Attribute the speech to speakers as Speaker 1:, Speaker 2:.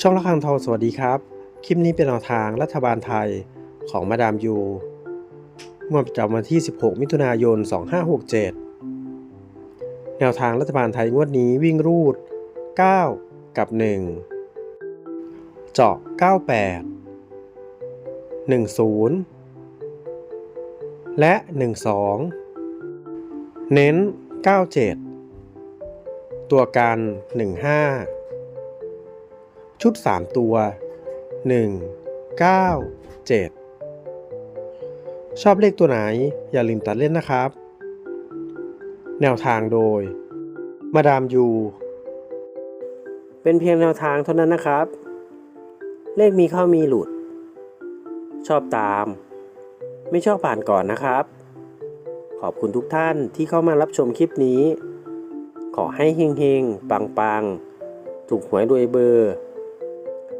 Speaker 1: ช่องละคังทองสวัสดีครับ คลิปนี้เป็นแนวทางรัฐบาลไทยของมาดามยูงวดประจำวันที่ 16 มิถุนายน 2567 แนวทางรัฐบาลไทยงวดนี้วิ่งรูด 9 กับ 1 เจาะ 98 10 และ 12 เน้น 97 ตัวกัน 15 ชุด 3 ตัว 1 9 7 ชอบเลขตัวไหนอย่าลืมตัดเล่นนะครับ แนวทางโดย มาดามยู เป็นเพียงแนวทางเท่านั้นนะครับ เลขมีเข้ามีหลุด ชอบตาม ไม่ชอบผ่านก่อนนะครับ ขอบคุณทุกท่านที่เข้ามารับชมคลิปนี้ ขอให้เฮงๆ ปังๆถูกหวยรวยเบอร์